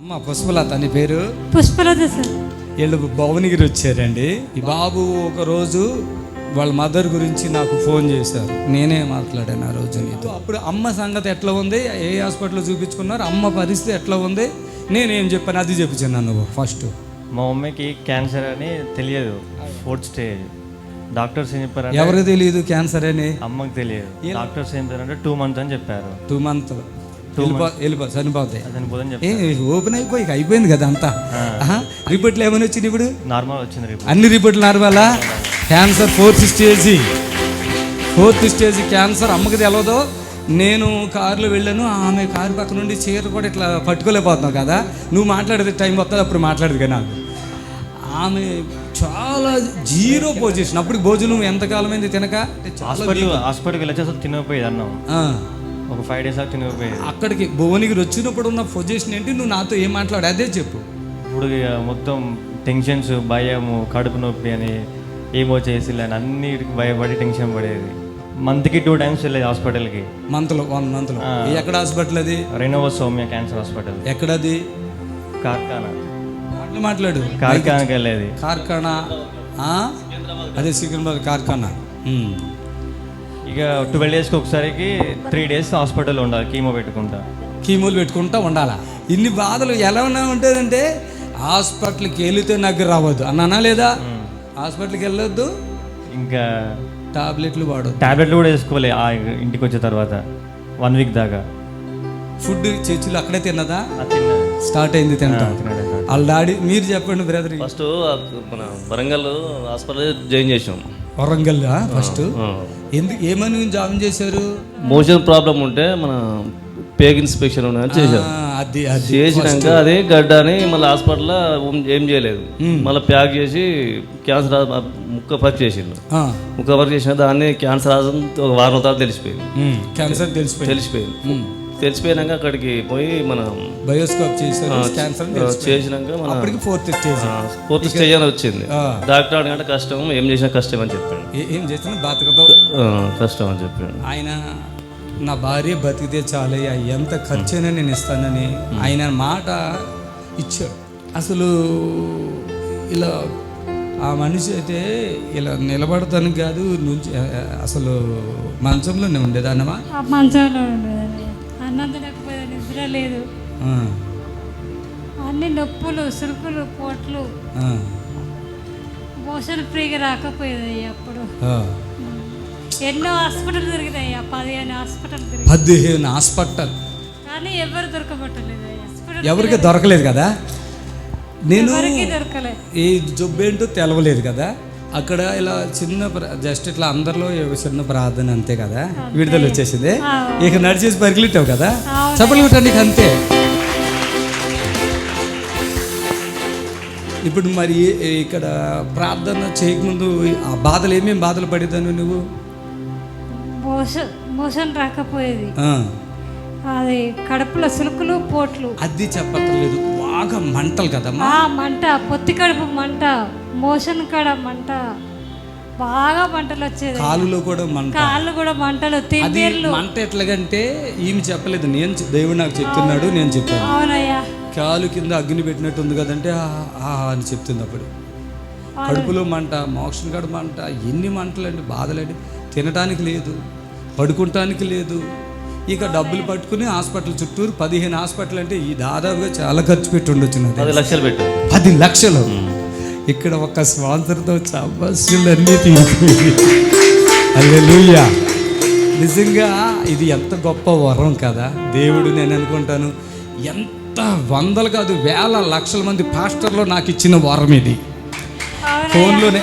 అమ్మ పుష్పలత అని పేరు. పుష్పలత సార్. వీళ్ళు భువనగిరి వచ్చారండి. ఈ బాబు ఒక రోజు వాళ్ళ మదర్ గురించి నాకు ఫోన్ చేశారు. నేనే మాట్లాడాను ఆ రోజు నీతో. అప్పుడు అమ్మ సంగతి ఎట్లా ఉంది? ఏ హాస్పిటల్లో చూపించుకున్నారు? అమ్మ పరిస్థితి ఎట్లా ఉంది? నేనేం చెప్పాను? అది చెప్పించాను నువ్వు ఫస్ట్. మా మమ్మీకి క్యాన్సర్ అని తెలియదు. Fourth stage. డాక్టర్స్ ఏం చెప్పారంటే ఎవరికి తెలియదు క్యాన్సర్ అని? అమ్మకి తెలియదు. డాక్టర్స్ ఏం చెప్పారంటే టూ మంత్స్ అని చెప్పారు. Two month. వెళ్ళిపో చనిపోతాయి ఓపెన్ అయిపోయి ఇక అయిపోయింది కదా అంతా. రిపోర్ట్లు ఏమైనా వచ్చింది ఇప్పుడు? నార్మల్ వచ్చింది అన్ని రిపోర్ట్లు నార్మలా cancer fourth stage fourth stage cancer అమ్మకి తెలవదు నేను కారులో వెళ్ళాను ఆమె కారు పక్క నుండి చీర కూడా ఇట్లా పట్టుకోలేకపోతున్నావు కదా? నువ్వు మాట్లాడేది టైం వస్తుంది అప్పుడు మాట్లాడదు కదా నాకు. ఆమె చాలా జీరో పొజిషన్ అప్పుడు భోజనం ఎంతకాలమైంది తినక? హాస్పిటల్ హాస్పిటల్కి వెళ్ళి అసలు తినకపోయేది అన్నం. ఆ, ఒక ఫైవ్ డేస్ దాకా తినకపోయేది. అక్కడికి భువనగిరి వచ్చినప్పుడు ఉన్న పొజిషన్ ఏంటి? నువ్వు నాతో ఏం మాట్లాడు అదే చెప్పు. ఇప్పుడు ఇక మొత్తం టెన్షన్స్ భయము కడుపు నొప్పి అని ఏమో చేసి అని అన్నిటికి భయపడి టెన్షన్ పడేది. మంత్కి టూ టైమ్స్ వెళ్ళేది హాస్పిటల్కి మంత్లో వన్ మంత్లో ఎక్కడ హాస్పిటల్ అది? రెనోవో సౌమ్య క్యాన్సర్ హాస్పిటల్ ఎక్కడది? కార్ఖానా. మాటలు మాట్లాడు. కార్ఖానాకి వెళ్ళేది. కార్ఖానా? అదే సికింద్రాబాద్ కార్ఖానా. ఇక ట్వెల్వ్ డేస్కి ఒకసారికి త్రీ డేస్ హాస్పిటల్ ఉండాలి కీమో పెట్టుకుంటా. కీమోలు పెట్టుకుంటా ఉండాలా? ఇన్ని బాధలు ఎలా ఉన్నా ఉంటుందంటే హాస్పిటల్కి వెళితే నాకు రావద్దు. అన్నానా లేదా? హాస్పిటల్కి వెళ్ళొద్దు. ఇంకా టాబ్లెట్లు వాడొద్దు. టాబ్లెట్లు కూడా వేసుకోలే ఆ ఇంటికి వచ్చిన తర్వాత. వన్ వీక్ దాకా. ఫుడ్ చర్చిలో అక్కడే తిన్నదా? స్టార్ట్ అయింది తినడం. వాళ్ళ డాడీ మీరు చెప్పండి బ్రదర్. ఫస్ట్ మన వరంగల్ హాస్పిటల్ జాయిన్ చేసాం వరంగల్ ఫస్ట్ ఎందుకు ఏమని జాయిన్ చేశారు? మోషన్ ప్రాబ్లం ఉంటే మన పేగ్ ఇన్స్పెక్షన్ ఆ, అది చేసినాక అదే గడ్డ అని మళ్ళీ హాస్పిటల్లో ఏం చేయలేదు. మళ్ళీ ప్యాక్ చేసి క్యాన్సర్ ముక్క పర్క్ చేసిండు. ముక్క పర్క్ చేసిన దాన్ని క్యాన్సర్ ఒక వారం తర్వాత తెలిసిపోయింది. క్యాన్సర్ తెలిసిపోయింది. తెలిసిపోయింది. తెలిసిపోయినాక అక్కడికి పోయి మనం బయోస్కోప్. చేసినాక మన ఫోర్త్ స్టేజ్. ఫోర్త్ స్టేజ్ అని వచ్చింది. డాక్టర్ అడిగంటే కష్టం ఏం చేసినా కష్టం అని చెప్పాడు. ఏ- బతకదో ఆ, కష్టం అని చెప్పాడు ఆయన నా భార్య బతికితే చాలయ్యా ఎంత ఖర్చైనా నేను ఇస్తానని ఆయన మాట ఇచ్చాడు. అసలు ఇలా ఆ మనిషి అయితే ఇలా నిలబడతాను కాదు నుంచి అసలు మంచంలోనే ఉండేదాన్నమా ఆ మంచంలో ఉండేదండి అన్నం నిద్ర లేదు. ఆ, అన్ని నొప్పులు సురుకులు పోట్లు. ఆ, మోషన్ ఫ్రీగా రాకపోయేది అప్పుడు. ఆ. ఎన్నో హాస్పిటల్ తిరిగినాయి పదిహేను హాస్పిటల్ పదిహేను హాస్పిటల్. కానీ ఎవరు దొరకబట్టలేదు ఎవరికి దొరకలేదు కదా? నేను ఈ జబ్బు ఏంటో తెలవలేదు కదా? అక్కడ ఇలా చిన్న జస్ట్ ఇట్లా అందరిలో చిన్న ప్రార్థన అంతే కదా? విడుదల వచ్చేసింది. ఇక నడిచేసి పరిగెట్టావు కదా? అవును. చప్పట్లు కొట్టండి అంతే. ఇప్పుడు మరి ఇక్కడ ప్రార్థన చేయకముందు ఆ బాధలు ఏమేమి బాధలు పడేదాను నువ్వు? మోషన్ మోషన్ రాకపోయేది. అది కడుపులో సులుకులు పోట్లు. అది చెప్పట్లేదు బాగా మంటలు కదమ్మా. ఆ మంట పొత్తి కడుపు మంట మోషన్ కాడ మంట. బాగా మంటలు వచ్చేది. కాలులో కూడా మంట. కాళ్ళు కూడా మంటలు తిమ్మిర్లు మంట ఎట్లాగంటే ఈమె చెప్పలేదు. నేను దేవుడు నాకు చెప్తున్నాడు నేను చెప్పాను. అవునయ్యా. కాలు కింద అగ్ని పెట్టినట్టు ఉంది కదంటే అని చెప్తుంది అప్పుడు. కడుపులో మంట మోక్షం కాడ మంట ఎన్ని మంటలండి బాధలండి. తినడానికి లేదు. పడుకుంటానికి లేదు. ఇక డబ్బులు పట్టుకుని హాస్పిటల్ చుట్టూరు పదిహేను హాస్పిటల్ అంటే ఈ దాదాపుగా చాలా ఖర్చు పెట్టి ఉండొచ్చు పది లక్షలు పెట్టు. పది లక్షలు? ఇక్కడ ఒక స్పాన్సర్తో సమస్యలన్నీ తీరిపోయి అల్లెలుయ్యా నిజంగా ఇది ఎంత గొప్ప వరం కదా. దేవుడు నేను అనుకుంటాను ఎంత వందలు కాదు వేల లక్షల మంది పాస్టర్లో నాకు ఇచ్చిన వరం ఇది. ఫోన్లోనే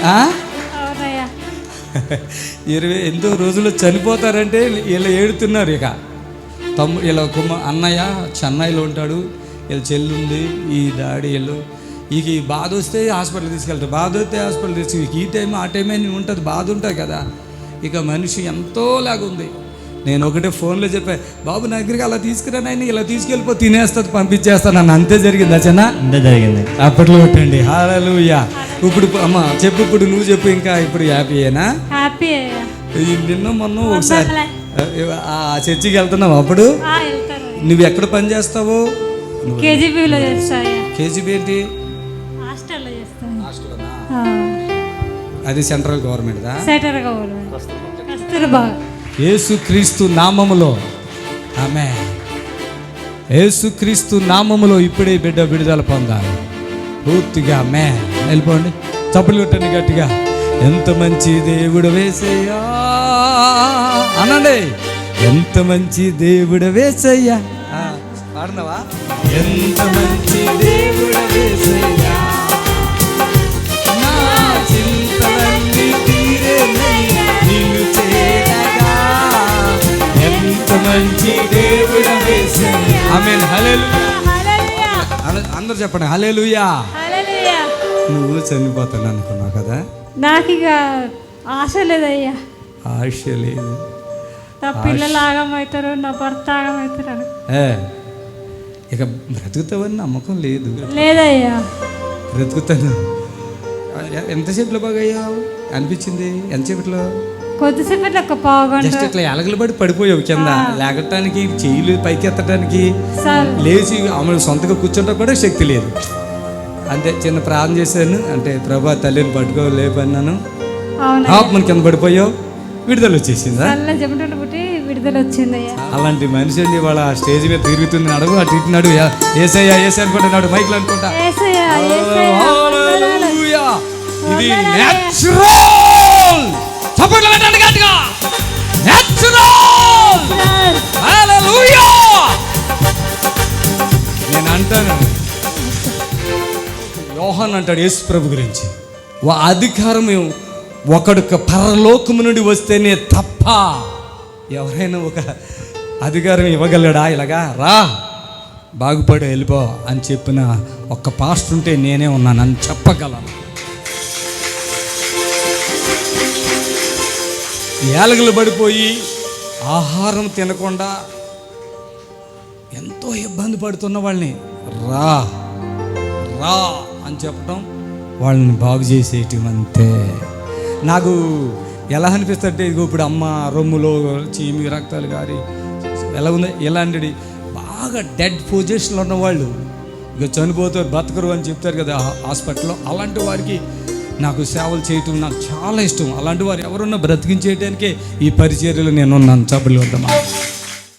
ఇరవై ఎంతో రోజుల్లో చనిపోతారంటే వీళ్ళు ఏడుతున్నారు ఇక. తమ్ము ఇలా కుమ్మ అన్నయ్య చెన్నైలో ఉంటాడు. వీళ్ళ చెల్లి ఉంది ఈ డాడీ వీళ్ళు. ఇక ఈ బాధ వస్తే హాస్పిటల్ తీసుకెళ్తారు. బాధ వస్తే హాస్పిటల్ తీసుకు ఈ టైం ఆ టైం అని ఉంటుంది బాధ ఉంటుంది కదా. ఇక మనిషి ఎంతో లాగుంది నేను ఒకటే ఫోన్లో చెప్పా బాబు నా దగ్గరికి అలా తీసుకురానని ఇలా తీసుకెళ్ళిపో తినేస్తుంది పంపించేస్తాను నన్ను. అంతే జరిగింది అచ్చనా ఇంతే జరిగింది. అప్పట్లో కొట్టండి హాలూయా ఇప్పుడు అమ్మ చెప్పు ఇప్పుడు నువ్వు చెప్పు ఇంకా ఇప్పుడు హ్యాపీయేనా హ్యాపీ నిన్న మొన్న ఒకసారి. ఆ చర్చికి వెళ్తున్నావు అప్పుడు? నువ్వు ఎక్కడ పని చేస్తావు? కేజీబీలో కేజీబీ ఏంటి? హాస్టల్లో చేస్తాను. అది సెంట్రల్ గవర్నమెంట్దా? సెటర్గా కస్తూర్బా యేసుక్రీస్తు నామములో. ఆమె యేసుక్రీస్తు నామములో ఇప్పుడే బిడ్డ విడుదల పొందాలి. పూర్తిగా మే వెళ్ళిపోండి. చప్పులు కొట్టండి గట్టిగా. ఎంత మంచి దేవుడు వేసయ్యా. అనండి. ఎంత మంచి దేవుడు వేసయ్యా. పాడినవా? ఎంత మంచి దేవుడు వేసయ్యా. నిన్ను చేరగా. ఎంత మంచి అందరూ చెప్పండి. Hallelujah hallelujah. నువ్వు చనిపోతాను అనుకున్నావు కదా? నాకు ఇక ఆశ లేదయ్యా. ఆశ లేదు. నా పిల్లలు ఆగమవుతారు నా భర్త ఆగమవుతారు ఇక బ్రతుకుతావని నమ్మకం లేదు. లేదయ్యా. బ్రతుకుతాను. ఎంతసేపులో బాగా అయ్యావు అనిపించింది? ఎంతసేపట్లో? కొద్దిసేపు ఒక పావు గంట జస్ట్ ఇట్లా ఎలగలు పడి పడిపోయావు కింద లేకటానికి చెయ్యిలు పైకి ఎత్తడానికి లేచి ఆమె సొంతగా కూర్చుంటా కూడా శక్తి లేదు. అంతే చిన్న ప్రార్థన చేశాను. అంటే ప్రభా తల్లిని పట్టుకో లేపన్నాను. అవునా మన కింద పడిపోయావు. విడుదల వచ్చేసిందా? విడుదల వచ్చిందయ్యా. అలాంటి మనిషి అండి వాళ్ళ స్టేజ్ మీద తిరుగుతుంది. నడువు అటు ఇటు నడు. ఏసయ్యా ఏసై అనుకుంటున్నాడు మైక్లు అనుకుంటా. ఇది నేచురల్ చప్పట్లు పెట్టండి గట్టిగా. నేచురల్ హల్లెలూయా నేను అంటాను. యోహాన్ అంటాడు యేసు ప్రభు గురించి. వా అధికారం ఒకడు పరలోకము నుండి వస్తేనే తప్ప ఎవరైనా ఒక అధికారం ఇవ్వగలడా? ఇలాగా రా బాగుపడి వెళ్ళిపో అని చెప్పిన ఒక్క పాస్ట్ ఉంటే నేనే ఉన్నాను అని చెప్పగలను. ఏలగలు పడిపోయి ఆహారం తినకుండా ఎంతో ఇబ్బంది పడుతున్న వాళ్ళని రా రా అని చెప్పడం వాళ్ళని బాగు చేసేయటం అంతే. నాకు ఎలా అనిపిస్తుంటే ఇదిగో ఇప్పుడు అమ్మ రొమ్ములో చీమి రక్తాలు గారి ఎలా ఉంది? ఇలాంటిది బాగా డెడ్ పొజిషన్లో ఉన్న వాళ్ళు ఇక చనిపోతారు బతకరు అని చెప్తారు కదా హాస్పిటల్లో. అలాంటి వారికి నాకు సేవలు చేయటం నాకు చాలా ఇష్టం. అలాంటి వారు ఎవరున్నా బ్రతికించేయడానికే ఈ పరిచర్యలు నేను ఉన్నాను చబ్బులు వద్దామా